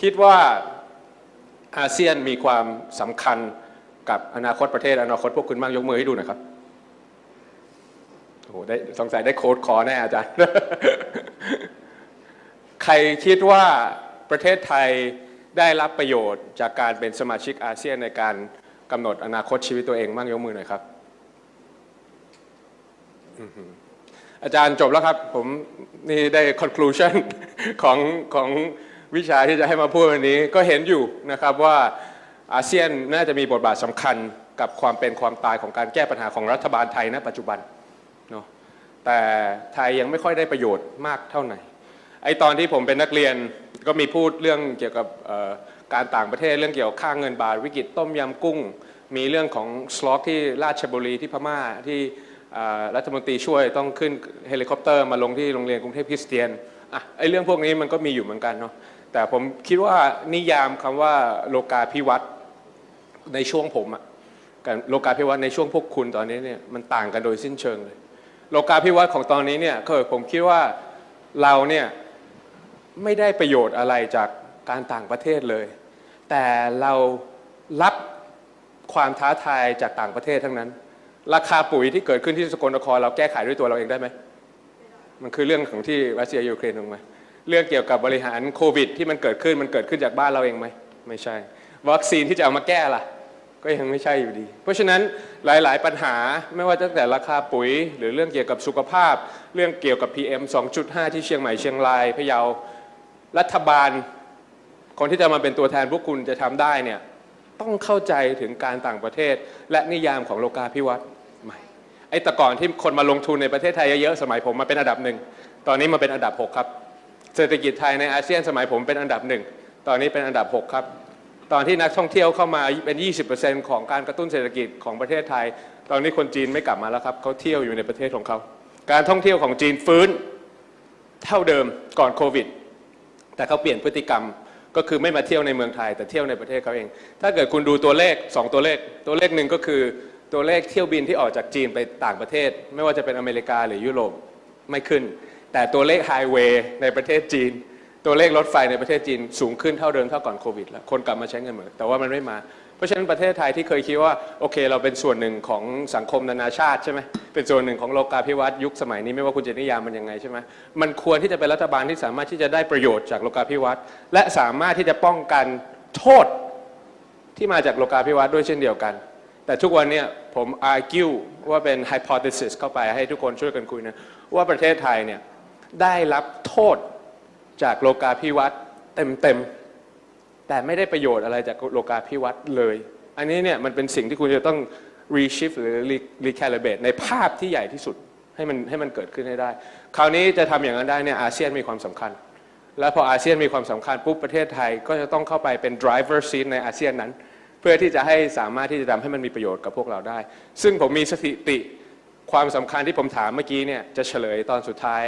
คิดว่าอาเซียนมีความสำคัญกับอนาคตประเทศอนาคตพวกคุณบ้างยกมือให้ดูหน่อยครับโอ้โหได้สงสัยได้โค้ดคอแน่อาจารย์ ใครคิดว่าประเทศไทยได้รับประโยชน์จากการเป็นสมาชิกอาเซียนในการกำหนดอนาคตชีวิตตัวเองบ้างยกมือหน่อยครับ อาจารย์จบแล้วครับ ผมนี่ได้ conclusion ของของวิชาที่จะให้มาพูดวันนี้ก็เห็นอยู่นะครับว่าอาเซียนน่าจะมีบทบาทสำคัญกับความเป็นความตายของการแก้ปัญหาของรัฐบาลไทยณปัจจุบันเนาะแต่ไทยยังไม่ค่อยได้ประโยชน์มากเท่าไหร่ไอตอนที่ผมเป็นนักเรียนก็มีพูดเรื่องเกี่ยวกับการต่างประเทศเรื่องเกี่ยวกับค่าเงินบาทวิกฤตต้มยำกุ้ง มีเรื่องของสล็อกที่ราชบุรีที่พม่าที่ รัฐมนตรีช่วยต้องขึ้นเฮลิคอปเตอร์มาลงที่โรงเรียนกรุงเทพคริสเตียนอะไอเรื่องพวกนี้มันก็มีอยู่เหมือนกันเนาะแต่ผมคิดว่านิยามคำว่าโลกาภิวัตในช่วงผมอะกับโลกาภิวัตในช่วงพวกคุณตอนนี้เนี่ยมันต่างกันโดยสิ้นเชิงเลย โลกาภิวัตของตอนนี้เนี่ยก็ผมคิดว่าเราเนี่ยไม่ได้ประโยชน์อะไรจากการต่างประเทศเลย แต่เรารับความท้าทายจากต่างประเทศทั้งนั้น ราคาปุ๋ยที่เกิดขึ้นที่สกลนครเราแก้ไขด้วยตัวเราเองได้ไหมมันคือเรื่องของที่รัสเซียยูเครนถูกไหมเรื่องเกี่ยวกับบริหารโควิด ที่มันเกิดขึ้นมันเกิดขึ้นจากบ้านเราเองไหมไม่ใช่ วัคซีนที่จะเอามาแก้ล่ะ ก็ยังไม่ใช่อยู่ดี เพราะฉะนั้นหลาย ๆ ปัญหาไม่ว่าตั้งแต่ราคาปุ๋ย หรือเรื่องเกี่ยวกับสุขภาพ เรื่องเกี่ยวกับ PM 2.5 ที่เชียงใหม่เชียงรายพะเยารัฐบาล คนที่จะมาเป็นตัวแทนพวกคุณจะทำได้เนี่ย ต้องเข้าใจถึงการต่างประเทศ และนิยามของโลกาภิวัตน์ใหม่ไอ้แต่ก่อนที่คนมาลงทุนในประเทศไทยเยอะๆสมัยผมมาเป็นอันดับหนึ่งตอนนี้มาเป็นอันดับ 6 ครับ เศรษฐกิจไทยในอาเซียนสมัยผมเป็นอันดับหนึ่งตอนนี้เป็นอันดับ 6 ครับ ตอนที่นักท่องเที่ยวเข้ามาเป็น 20%ของการกระตุ้นเศรษฐกิจของประเทศไทย ตอนนี้คนจีนไม่กลับมาแล้วครับเขาเที่ยวอยู่ในประเทศของเขา การท่องเที่ยวของจีนฟื้นเท่าเดิมก่อนโควิด แต่เขาเปลี่ยนพฤติกรรม ก็คือไม่มาเที่ยวในเมืองไทยแต่เที่ยวในประเทศเขาเอง ถ้าเกิดคุณดูตัวเลข 2 ตัวเลข ตัวเลขหนึ่งก็คือตัวเลขเที่ยวบินที่ออกจากจีนไปต่างประเทศ ไม่ว่าจะเป็นอเมริกาหรือยุโรปไม่ขึ้น แต่ตัวเลขไฮเวย์ในประเทศจีน ตัวเลขรถไฟในประเทศจีนสูงขึ้นเท่าเดิมเท่าก่อนโควิดแล้วคนกลับมาใช้เงินเหมือนแต่ว่ามันไม่มา เพราะฉะนั้นประเทศไทยที่เคยคิดว่าโอเค เราเป็นส่วนหนึ่งของสังคมนานาชาติใช่ไหมเป็นส่วนหนึ่งของโลกาภิวัตน์ยุคสมัยนี้ไม่ว่าคุณจะนิยามมันยังไงใช่ไหมมันควรที่จะเป็นรัฐบาลที่สามารถที่จะได้ประโยชน์จากโลกาภิวัตน์และสามารถที่จะป้องกันโทษที่มาจากโลกาภิวัตน์ด้วยเช่นเดียวกันแต่ทุกวันนี้ผม argue ว่าเป็น hypothesis เข้าไปให้ทุกคนช่วยกันคุยนะว่าประเทศไทยเนี่ยได้รับโทษจากโลกาภิวัตน์เต็มๆ แต่ไม่ได้ประโยชน์อะไรจากโลกาภิวัตน์เลย อันนี้เนี่ยมันเป็นสิ่งที่คุณจะต้อง reshift หรือ recalibrate ในภาพที่ใหญ่ที่สุดให้มันให้มันเกิดขึ้นให้ได้ คราวนี้จะทำอย่างนั้นได้เนี่ยอาเซียนมีความสำคัญ แล้วพออาเซียนมีความสำคัญปุ๊บประเทศไทยก็จะต้องเข้าไปเป็น driver seat ในอาเซียนนั้น เพื่อที่จะให้สามารถที่จะทำให้มันมีประโยชน์กับพวกเราได้ ซึ่งผมมีสถิติความสำคัญที่ผมถามเมื่อกี้เนี่ยจะเฉลยตอนสุดท้าย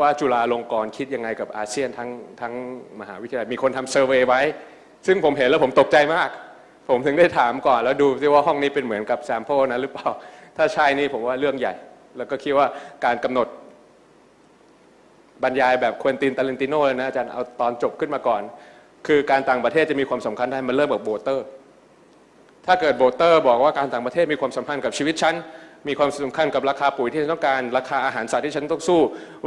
ว่าจุฬาลงกรณ์คิดยังไงกับอาเซียนทั้งทั้งมหาวิทยาลัย มีคนทำเซอร์เวยไว้ ซึ่งผมเห็นแล้วผมตกใจมาก ผมถึงได้ถามก่อน แล้วดูซิว่าห้องนี้เป็นเหมือนกับแซมเปิลนะหรือเปล่า ถ้าใช่นี่ผมว่าเรื่องใหญ่ แล้วก็คิดว่าการกำหนดบรรยายแบบควินตินตาเลนติโนเลยนะอาจารย์เอาตอนจบขึ้นมาก่อน คือการต่างประเทศจะมีความสำคัญได้มันเริ่มกับโบเตอร์ ถ้าเกิดโบเตอร์ บอกว่าการต่างประเทศมีความสัมพันธ์กับชีวิตฉัน มีความสำคัญกับราคาปุ๋ยที่ฉันต้องการ ราคาอาหารสัตว์ที่ฉันต้องสู้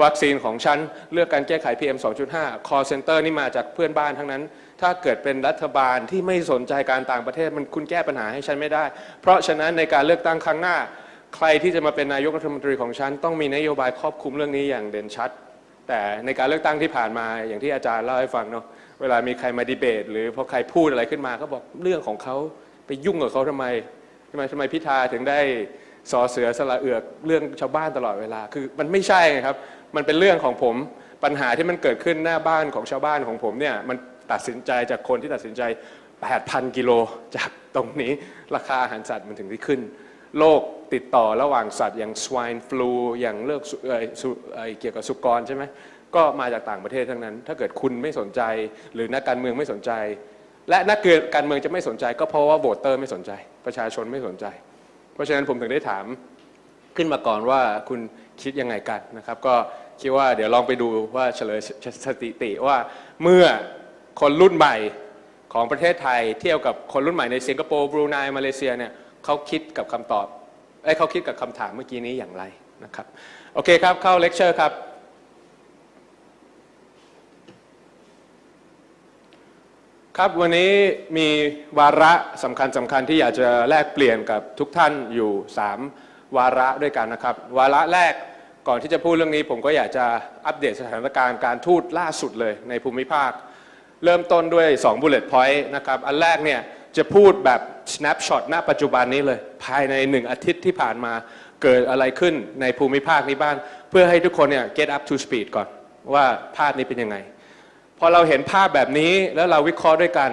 วัคซีนของฉัน เลือกการแก้ไข PM 2.5 call center นี่มาจากเพื่อนบ้านทั้งนั้น ถ้าเกิดเป็นรัฐบาลที่ไม่สนใจการต่างประเทศมันคุณแก้ปัญหาให้ฉันไม่ได้ เพราะฉะนั้นในการเลือกตั้งครั้งหน้า ใครที่จะมาเป็นนายกรัฐมนตรีของฉันต้องมีนโยบายครอบคลุมเรื่องนี้อย่างเด่นชัด แต่ในการเลือกตั้งที่ผ่านมาอย่างที่อาจารย์เล่าให้ฟังเนาะเวลามีใครมาดีเบต หรือพอใครพูดอะไรขึ้นมาก็บอกเรื่องของเขาไปยุ่งกับเขาทำไมทำไมทำไมพิธาถึงได้ สอเสือสละเอือกเรื่องชาวบ้านตลอดเวลา คือมันไม่ใช่ไงครับ มันเป็นเรื่องของผมปัญหาที่มันเกิดขึ้นหน้าบ้านของชาวบ้านของผมเนี่ยมันตัดสินใจจากคนที่ตัดสินใจ 8,000 กิโลจากตรงนี้ราคาอาหารสัตว์มันถึงที่ขึ้นโรคติดต่อระหว่างสัตว์อย่าง swine flu อย่างเลิกสุเอ่อสุเอ่อเกี่ยวกับสุกรใช่ไหมก็มาจากต่างประเทศทั้งนั้น ถ้าเกิดคุณไม่สนใจ หรือนักการเมืองไม่สนใจ และนักการเมืองจะไม่สนใจ ก็เพราะว่าโหวตเตอร์ไม่สนใจ ประชาชนไม่สนใจ เพราะฉะนั้นผมถึงได้ถามขึ้นมาก่อนว่าคุณคิดยังไงกันนะครับ ก็คิดว่าเดี๋ยวลองไปดูว่าเฉลยสถิติว่าเมื่อคนรุ่นใหม่ของประเทศไทยเที่ยวกับคนรุ่นใหม่ในสิงคโปร์บรูไนมาเลเซียเนี่ยเขาคิดกับคำตอบไอ้เขาคิดกับคำถามเมื่อกี้นี้อย่างไรนะครับ โอเคครับ เข้าเลคเชอร์ครับ ครับวันนี้มีวาระสำคัญสำคัญที่อยากจะแลกเปลี่ยนกับทุกท่านอยู่ 3 วาระด้วยกันนะครับ วาระแรกก่อนที่จะพูดเรื่องนี้ ผมก็อยากจะอัปเดตสถานการณ์การทูตล่าสุดเลยในภูมิภาค เริ่มต้นด้วย2 bullet point นะครับ อันแรกเนี่ยจะพูดแบบ snapshot ณปัจจุบันนี้เลย ภายใน 1 อาทิตย์ที่ผ่านมาเกิดอะไรขึ้นในภูมิภาคนี้บ้างเพื่อให้ทุกคนเนี่ย get up to speed ก่อนว่าภาพนี้เป็นยังไง พอเราเห็นภาพแบบนี้แล้วเราวิเคราะห์ด้วยกัน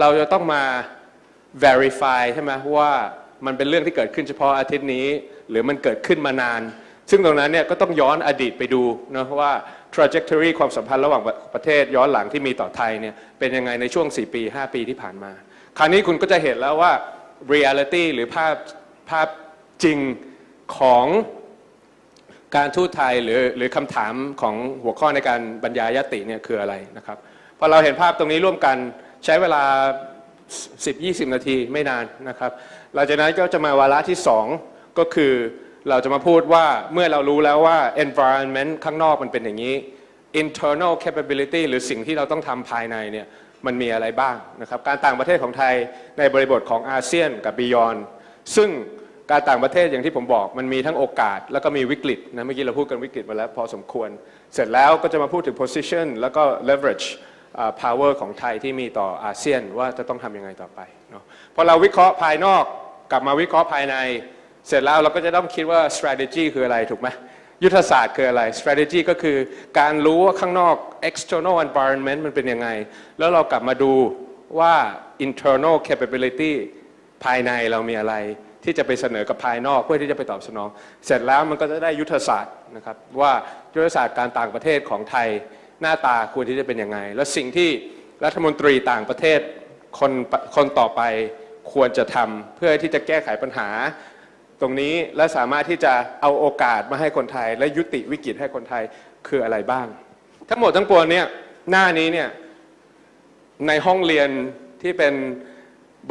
เราจะต้องมา verify ใช่ไหมว่ามันเป็นเรื่องที่เกิดขึ้นเฉพาะอาทิตย์นี้ หรือมันเกิดขึ้นมานาน ซึ่งตรงนั้นเนี่ยก็ต้องย้อนอดีตไปดูนะว่า trajectory ความสัมพันธ์ระหว่างประเทศย้อนหลังที่มีต่อไทยเนี่ยเป็นยังไงในช่วง 4 ปี 5 ปีที่ผ่านมา คราวนี้คุณก็จะเห็นแล้วว่า reality หรือภาพภาพจริงของ การทูตไทยหรือหรือคำถามของหัวข้อในการบรรยายยติเนี่ยคืออะไรนะครับพอเราเห็นภาพตรงนี้ร่วมกันใช้เวลา 10-20 นาทีไม่นานนะครับหลังจากนั้นก็จะมาวาระที่ 2 ก็คือเราจะมาพูดว่าเมื่อเรารู้แล้วว่า environment ข้างนอกมันเป็นอย่างนี้ internal capability หรือสิ่งที่เราต้องทำภายในเนี่ยมันมีอะไรบ้างนะครับการต่างประเทศของไทยในบริบทของอาเซียนกับ Beyond ซึ่ง การต่างประเทศอย่างที่ผมบอกมันมีทั้งโอกาส แล้วก็มีวิกฤตนะเมื่อกี้เราพูดกันวิกฤตมาแล้วพอสมควร เสร็จแล้วก็จะมาพูดถึง position แล้วก็ leverage power ของไทยที่มีต่ออาเซียนว่าจะต้องทำยังไงต่อไปเนาะพอเราวิเคราะห์ภายนอกกลับมาวิเคราะห์ภายใน เสร็จแล้วเราก็จะต้องคิดว่า strategy คืออะไรถูกไหมยุทธศาสตร์คืออะไร strategy ก็คือการรู้ว่าข้างนอก external environment มันเป็นยังไง แล้วเรากลับมาดูว่า internal capability ภายในเรามีอะไร ที่จะไปเสนอกับภายนอกเพื่อที่จะไปตอบสนอง เสร็จแล้วมันก็จะได้ยุทธศาสตร์นะครับว่ายุทธศาสตร์การต่างประเทศของไทยหน้าตาควรที่จะเป็นยังไง และสิ่งที่รัฐมนตรีต่างประเทศคนคนต่อไปควรจะทำเพื่อที่จะแก้ไขปัญหา ตรงนี้และสามารถที่จะเอาโอกาสมาให้คนไทย และยุติวิกฤตให้คนไทยคืออะไรบ้าง ทั้งหมดทั้งปวงเนี่ยหน้านี้เนี่ยในห้องเรียนที่เป็น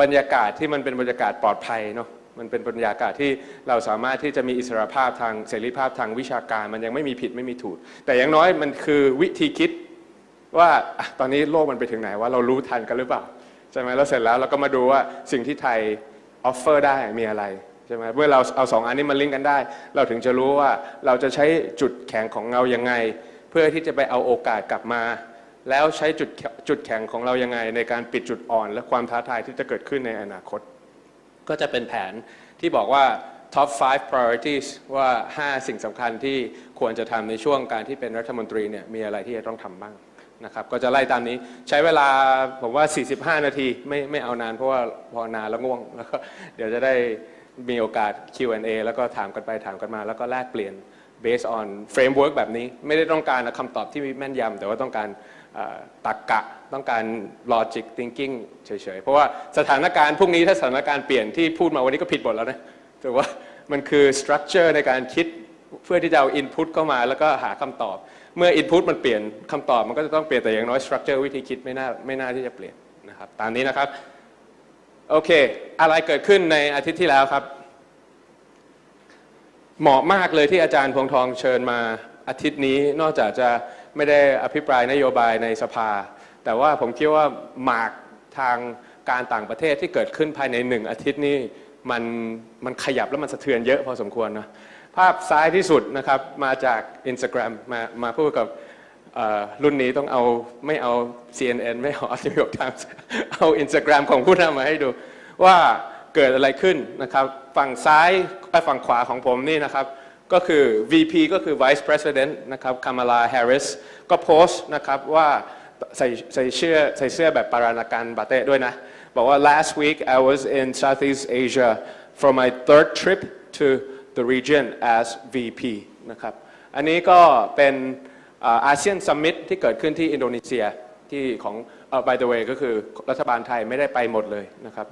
บรรยากาศที่มันเป็นบรรยากาศปลอดภัยเนาะ มันเป็นบรรยากาศที่เราสามารถที่จะมีอิสรภาพทางเสรีภาพทางวิชาการ มันยังไม่มีผิดไม่มีถูก แต่อย่างน้อยมันคือวิธีคิดว่าตอนนี้โลกมันไปถึงไหนว่าเรารู้ทันกันหรือเปล่าใช่ไหมแล้วเสร็จแล้วเราก็มาดูว่าสิ่งที่ไทยออฟเฟอร์ได้มีอะไรใช่ไหมเมื่อเราเอาสองอันนี้มาลิงก์กันได้ เราถึงจะรู้ว่าเราจะใช้จุดแข็งของเรายังไง เพื่อที่จะไปเอาโอกาสกลับมา แล้วใช้จุดจุดแข็งของเรายังไง ในการปิดจุดอ่อน และความท้าทายที่จะเกิดขึ้นในอนาคต ก็จะเป็นแผนที่บอกว่า top 5 priorities ว่า 5 สิ่งสำคัญที่ควรจะทำในช่วงการที่เป็นรัฐมนตรีเนี่ยมีอะไรที่จะต้องทำบ้างนะครับก็จะไล่ตามนี้ใช้เวลาผมว่า 45 นาทีไม่ไม่เอานานเพราะว่าพอนานแล้วง่วงแล้วก็เดี๋ยวจะได้มีโอกาส Q&A แล้วก็ถามกันไปถามกันมา แล้วก็แลกเปลี่ยน based on framework แบบนี้ ไม่ได้ต้องการคำตอบที่แม่นยำแต่ว่าต้องการ ตรรกกะต้องการ logic thinking เฉยๆ เพราะว่าสถานการณ์พวกนี้ถ้าสถานการณ์เปลี่ยนที่พูดมาวันนี้ก็ผิดหมดแล้วนะถือว่ามันคือ structure ในการคิดเพื่อที่จะเอา input เข้ามาแล้วก็หาคำตอบ เมื่อ input มันเปลี่ยนคำตอบมันก็จะต้องเปลี่ยนแต่อย่างน้อย structure วิธีคิดไม่น่าไม่น่าที่จะเปลี่ยนนะครับตามนี้นะครับโอเค อะไรเกิดขึ้นในอาทิตย์ที่แล้วครับเหมาะมากเลยที่อาจารย์พวงทองเชิญมาอาทิตย์นี้นอกจากจะ ไม่ได้อภิปรายนโยบายในสภา แต่ว่าผมคิดว่าหมากทางการต่างประเทศที่เกิดขึ้นภายในหนึ่งอาทิตย์นี้มันมันขยับแล้วมันสะเทือนเยอะพอสมควรนะภาพซ้ายที่สุดนะครับมาจาก Instagram มามาพูดกับรุ่นนี้ต้องเอาไม่เอา CNN ไม่เอา New York Times เอา Instagram ของผู้นำมาให้ดู ว่าเกิดอะไรขึ้นนะครับ ฝั่งซ้ายเอ่อฝั่งขวาของผมนี่นะครับ ก็คือ VP ก็คือ Vice President นะครับ Kamala Harris ก็โพสต์นะครับว่าใส่ใส่เสื้อใส่เสื้อแบบปารานากันบาเต้ด้วยนะ บอกว่า last week I was in Southeast Asia for my third trip to the region as VP นะครับอันนี้ก็เป็นอาเซียนซัมมิตที่เกิดขึ้นที่อินโดนีเซียที่ของเออ by the way ก็คือรัฐบาลไทยไม่ได้ไปหมดเลยนะครับ